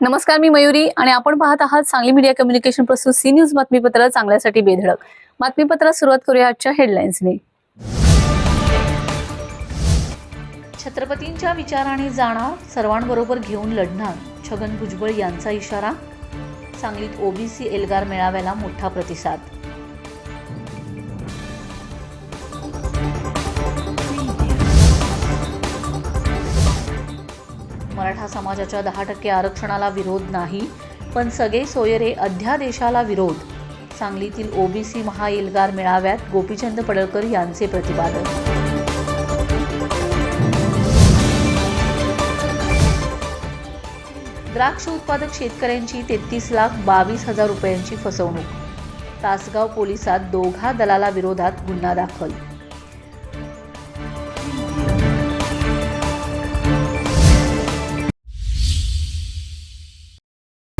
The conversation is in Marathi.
नमस्कार मी मयुरी आणि आपण पाहत आहात सांगली मीडिया कम्युनिकेशन प्रस्तुत सी न्यूज बातमीपत्र चांगल्यासाठी बेधडक. बातमीपत्रात सुरुवात करूया आजच्या हेडलाईन्सने. छत्रपतींच्या विचाराने जाणार सर्वांबरोबर घेऊन लढणार छगन भुजबळ यांचा इशारा? सांगलीत ओबीसी एल्गार मेळाव्याला मोठा प्रतिसाद मराठा समाजाच्या दहा टक्के आरक्षणाला विरोध नाही पण सगळे सोयरे अध्यादेशाला विरोध. सांगलीतील ओबीसी महाएल्गार मेळाव्यात गोपीचंद पडळकर यांचे प्रतिपादन. द्राक्ष उत्पादक शेतकऱ्यांची तेहतीस लाख बावीस हजार रुपयांची फसवणूक. तासगाव पोलिसात दोघा दलाला विरोधात गुन्हा दाखल